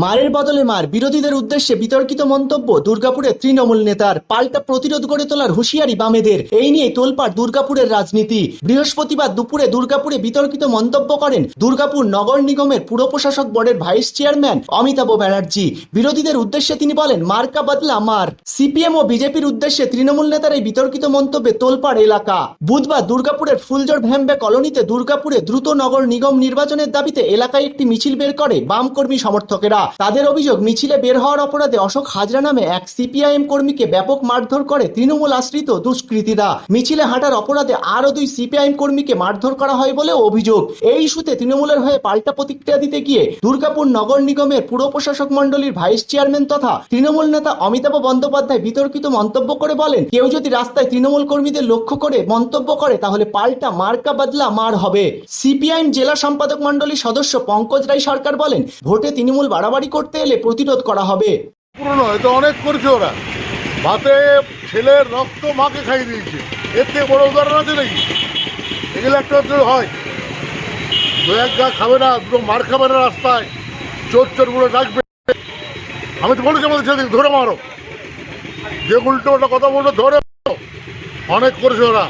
মারের বদলে মার। বিরোধীদের উদ্দেশ্যে বিতর্কিত মন্তব্য দুর্গাপুরে তৃণমূল নেতার। পাল্টা প্রতিরোধ গড়ে তোলার হুঁশিয়ারি বামেদের। এই নিয়ে তোলপাড় দুর্গাপুরের রাজনীতি। বৃহস্পতিবার দুপুরে দুর্গাপুরে বিতর্কিত মন্তব্য করেন দুর্গাপুর নগর নিগমের পুর প্রশাসক বোর্ডের ভাইস চেয়ারম্যান অমিতাভ ব্যানার্জি। বিরোধীদের উদ্দেশ্যে তিনি বলেন, মার্কা বদলা মার। সিপিএম ও বিজেপির উদ্দেশ্যে তৃণমূল নেতার এই বিতর্কিত মন্তব্যে তোলপাড় এলাকা। বুধবার দুর্গাপুরের ফুলজোর ভ্যাম্বে কলোনিতে দুর্গাপুরে দ্রুত নগর নিগম নির্বাচনের দাবিতে এলাকায় একটি মিছিল বের করে বাম কর্মী সমর্থকেরা তাদের অভিযোগ, মিছিলে বের হওয়ার অপরাধে অশোক হাজরা নামে এক সিপিআইএম কর্মীকে ব্যাপক মারধর করে তৃণমূল আশ্রিত দুষ্কৃতীরা। মিছিলে হাঁটার অপরাধে আরও দুই সিপিআইএম কর্মীকে মারধর করা হয় বলে অভিযোগ। এই ইস্যুতে তৃণমূলের হয়ে পাল্টা প্রতিক্রিয়া দিতে গিয়ে দুর্গাপুর নগর নিগমের পুর প্রশাসক মণ্ডলীর ভাইস চেয়ারম্যান তথা তৃণমূল নেতা অমিতাভ বন্দ্যোপাধ্যায় বিতর্কিত মন্তব্য করে বলেন, কেউ যদি রাস্তায় তৃণমূল কর্মীদের লক্ষ্য করে মন্তব্য করে, তাহলে পাল্টা মার্কা বদলা মার হবে। সিপিআইএম জেলা সম্পাদক মণ্ডলীর সদস্য পঙ্কজ রায় সরকার বলেন, ভোটে তৃণমূল বাড়াবাড়ি করতে এলে প্রতিরোধ করা হবে। পুরনো এটা অনেক করছে ওরা। ভাতে ছেলের রক্ত মাকে খাইয়ে দিয়েছে। এর থেকে বড় উদাহরণ আছে নাকি? এগুলো একটা হচ্ছে হয়। দু এক গা খাবে না দুটো মার খাবে না রাস্তায়। চোর চোরগুলো ডাকবে। আমি তো বলেছি আমাদের ছেলেকে ধরে মারো। যে উল্টো ওটা কথা বলল ধরে মারো। অনেক করেছে ওরা।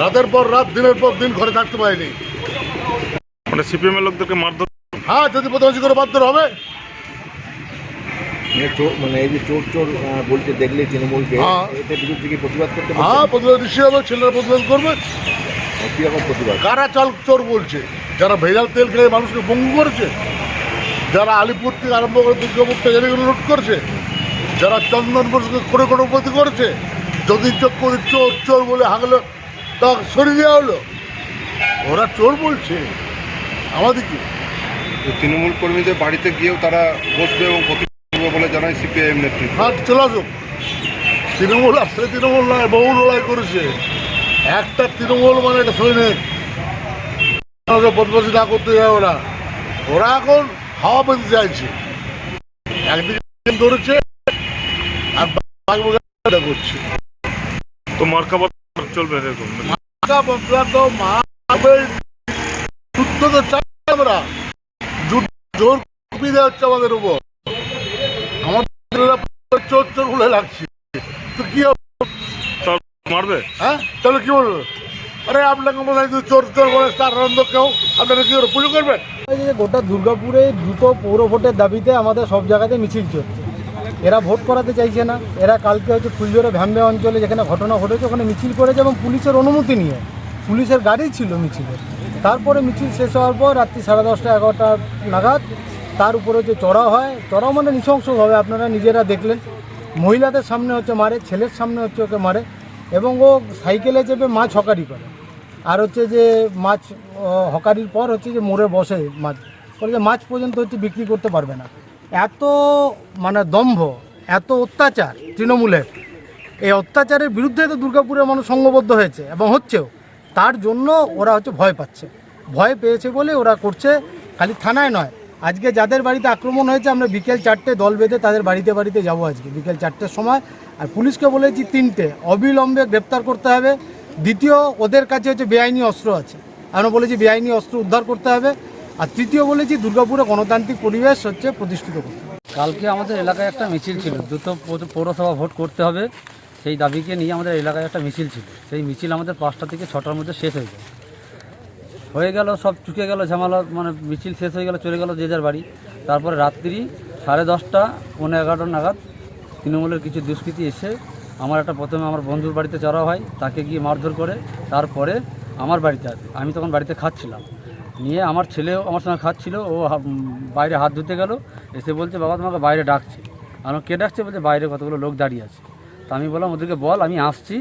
রাতের পর রাত দিনের পর দিন ঘরে থাকতে পারেনি। মানে সিপিএম এর লোকদেরকে মারধর হ্যাঁ যদি প্রতিবাদী করে বাধ্য হবে। মানে চোর মানে এই যে চোর চোর বলতে দেখলে তৃণমূলকে। হ্যাঁ। বিরুদ্ধে কি প্রতিবাদ করতে হ্যাঁ প্রতিবাদ নিশ্চয়ই হবে ছেলেরা প্রতিবাদ করবে। কীরকম প্রতিবাদ? কারা চাল চোর বলছে? যারা ভেজাল তেল খেয়ে মানুষকে বঙ্গু করেছে যারা আলিপুর থেকে আরম্ভ করে দুর্গাপুর থেকে লুট করছে যারা চন্দনপুরকে করে কোটিপতি করেছে যদি চক্কর চোর চোর বলে হাগলো তা সরিয়ে দেওয়া হলো। ওরা চোর বলছে। আমাদেরকে তৃণমূল কর্মীদের বাড়িতে গিয়েও তারা বসবে এবং করবে বলে জানায় সিপিআইএম নেতৃত্ব হাট চলে আসুক তৃণমূল আসলে তৃণমূল নয় বহু লড়াই করেছে। একটা তৃণমূল মানে একটা সৈনিক। ওরা বদমাশি না করতে যায় ওরা। ওরা এখন হাওয়া পেতে চাইছে। একদিকে ধরেছে আর করছে। তো মার্কা চলবে এরকম? টাকা বদলা তো মারবে যুদ্ধ তো চাই আমরা। যুদ্ধ জোর কপি দেওয়া হচ্ছে আমাদের উপর। চোর চোর বলে লাগছে। তো কি হবে? মারবে? হ্যাঁ? তাহলে কি বলব? আরে আপনাকে মনে হয় চোর চোর বলে তার আনন্দ কেউ? আপনারা কি করে পুজো করবেন? গোটা দুর্গাপুরে দ্রুত পৌর ভোটের দাবিতে আমাদের সব জায়গাতে মিছিল চলছে। এরা ভোট করাতে চাইছে না। এরা কালকে হচ্ছে ফুলজোরে ভ্যাম্বে অঞ্চলে যেখানে ঘটনা ঘটেছে ওখানে মিছিল করেছে এবং পুলিশের অনুমতি নিয়ে। পুলিশের গাড়ি ছিল মিছিলে তারপরে মিছিল শেষ হওয়ার পর রাত্রি সাড়ে দশটা এগারোটা নাগাদ তার উপরে যে চড়া হয়, চড়াও মানে নৃশংসভাবে আপনারা নিজেরা দেখলেন। মহিলাদের সামনে হচ্ছে মারে, ছেলের সামনে হচ্ছে ওকে মারে, এবং ও সাইকেলে চেপে মাছ হকারি করে। আর হচ্ছে যে মাছ হকারির পর হচ্ছে যে মোড়ে বসে মাছ। বলে যে মাছ পর্যন্ত হচ্ছে বিক্রি করতে পারবে না। এত মানে দম্ভ, এত অত্যাচার তৃণমূলের। এই অত্যাচারের বিরুদ্ধে তো দুর্গাপুরের মানুষ সংঘবদ্ধ হয়েছে, এবং হচ্ছেও। তার জন্য ওরা হচ্ছে ভয় পাচ্ছে। ভয় পেয়েছে বলে ওরা করছে, খালি থানায় নয় আজকে যাদের বাড়িতে আক্রমণ হয়েছে, আমরা বিকেল চারটে দল বেঁধে তাদের বাড়িতে বাড়িতে যাব আজকে, বিকেল চারটের সময়। আর পুলিশকে বলেছি তিনটে, অবিলম্বে গ্রেপ্তার করতে হবে। দ্বিতীয়, ওদের কাছে হচ্ছে বেআইনি অস্ত্র আছে। আমরা বলেছি বেআইনি অস্ত্র উদ্ধার করতে হবে। আর তৃতীয় বলেছি দুর্গাপুরে গণতান্ত্রিক পরিবেশ হচ্ছে প্রতিষ্ঠিত করতে। কালকে আমাদের এলাকায় একটা মিছিল ছিল, দ্রুত পৌর- পৌরসভা ভোট করতে হবে। সেই দাবিকে নিয়ে আমাদের এলাকায় একটা মিছিল ছিল। সেই মিছিল আমাদের পাঁচটা থেকে ছটার মধ্যে শেষ হয়ে যায়। হয়ে গেল, সব চুকে গেল, ঝামেলা মানে মিছিল শেষ হয়ে গেল, চলে গেল যে যার বাড়ি। তারপরে রাত্রি সাড়ে দশটা পনেরো এগারোটা নাগাদ তৃণমূলের কিছু দুষ্কৃতী এসে আমার একটা প্রথমে আমার বন্ধুর বাড়িতে চড়া হয়, তাকে গিয়ে মারধর করে, তারপরে আমার বাড়িতে আসে। আমি তখন বাড়িতে খাচ্ছিলাম। নিয়ে আমার ছেলেও আমার সঙ্গে খাচ্ছিল, ও বাইরে হাত ধুতে গেল, এসে বলছে, বাবা, তোমাকে বাইরে ডাকছে। আমার কে ডাকছে? বলছে, বাইরে কতগুলো লোক দাঁড়িয়ে আছে। তা আমি বললাম, ওদেরকে বল, আমি আসছি।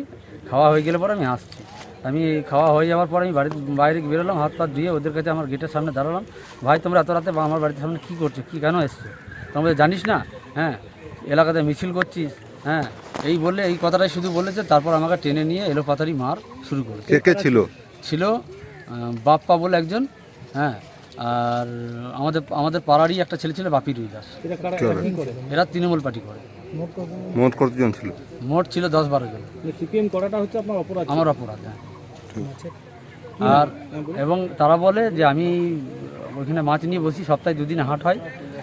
খাওয়া হয়ে গেলে পরে আমি আসছি। আমি খাওয়া হয়ে যাওয়ার পর আমি বাড়ি বাইরে বেরোলাম হাত পা ধুয়ে ওদের কাছে আমার গেটের সামনে দাঁড়ালাম। ভাই তোমরা এত রাতে বা আমার বাড়ির সামনে কী করছ? কী কেন এসছো? তোমরা জানিস না? হ্যাঁ এলাকাতে মিছিল করছিস হ্যাঁ এই বললে এই কথাটাই শুধু বলেছে তারপর আমাকে টেনে নিয়ে এলো পাতারি মার শুরু করেছে। কে কে ছিল? ছিল বাপ্পা বলে একজন হ্যাঁ আর আমাদের আমাদের পাড়ারই একটা ছেলে ছিল বাপি রুই দাস এরা তৃণমূল পার্টি করে। মোট কতজন ছিল? মোট ছিল দশ বারো জন। সিপিএম করাটা হচ্ছে আপনার অপরাধ। আমার অপরাধ হ্যাঁ। আর এবং তারা বলে যে আমি ওইখানে মাছ নিয়ে বসি সপ্তাহে দুদিন হাট হয়।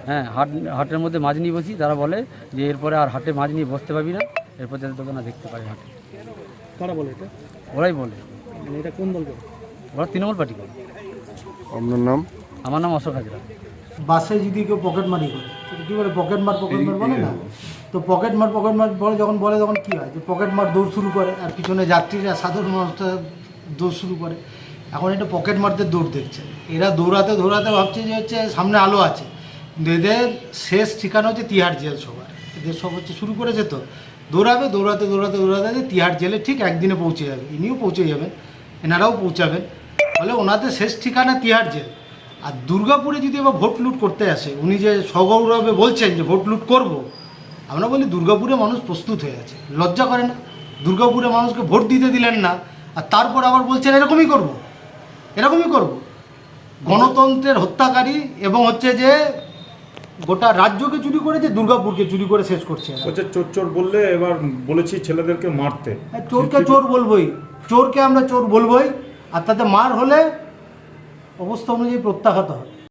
হ্যাঁ হাট হাটের মধ্যে মাছ নিয়ে বসি। তারা বলে যে এরপরে আর হাটে মাছ নিয়ে বসতে পারবি না। এরপর যাতে তোকে না দেখতে পারি হাটে। কারা বলে এটা? ওরাই বলে। মানে এটা কোন দল করে? ওরা তৃণমূল পার্টি করে। আপনার নাম? আমার নাম অশোক হাজরা। বাসে যদি কেউ পকেট মারি করে তো কী বলে পকেট মার পকেট মার বলে না? তো পকেট মার পকেট মার বলে যখন বলে তখন কী হয়? যে পকেট মার দৌড় শুরু করে আর পিছনে যাত্রীরা সাধারণ মানুষরা দৌড় শুরু করে। এখন এটা পকেট মারতে দৌড় দেখছে। এরা দৌড়াতে দৌড়াতে ভাবছে যে হচ্ছে সামনে আলো আছে। এদের শেষ ঠিকানা হচ্ছে তিহার জেল সবার এদের সব হচ্ছে শুরু করেছে তো। দৌড়াবে, দৌড়াতে দৌড়াতে দৌড়াতে তিহার জেলে ঠিক একদিনে পৌঁছে যাবে। ইনিও পৌঁছে যাবেন এনারাও পৌঁছাবেন। ফলে ওনাদের শেষ ঠিকানা তিহার জেল। আর দুর্গাপুরে যদি এবার ভোট লুট করতে আসে, উনি যে সগৌরবে বলছেন যে ভোট লুট করব, আমরা বলি দুর্গাপুরে মানুষ প্রস্তুত হয়ে আছে। লজ্জা করে না। দুর্গাপুরে মানুষকে ভোট দিতে দিলেন না। আর তারপর আবার বলছেন এরকমই করব। এরকমই করব। গণতন্ত্রের হত্যাকারী এবং হচ্ছে যে গোটা রাজ্যকে চুরি করেছে দুর্গাপুরকে চুরি করে শেষ করছে। চোর চোর বললে এবার বলেছি ছেলেদেরকে মারতে। হ্যাঁ, চোরকে চোর বলবোই। চোরকে আমরা চোর বলবই। আর তাতে মার হলে অবস্থা অনুযায়ী প্রত্যাঘাত হবে।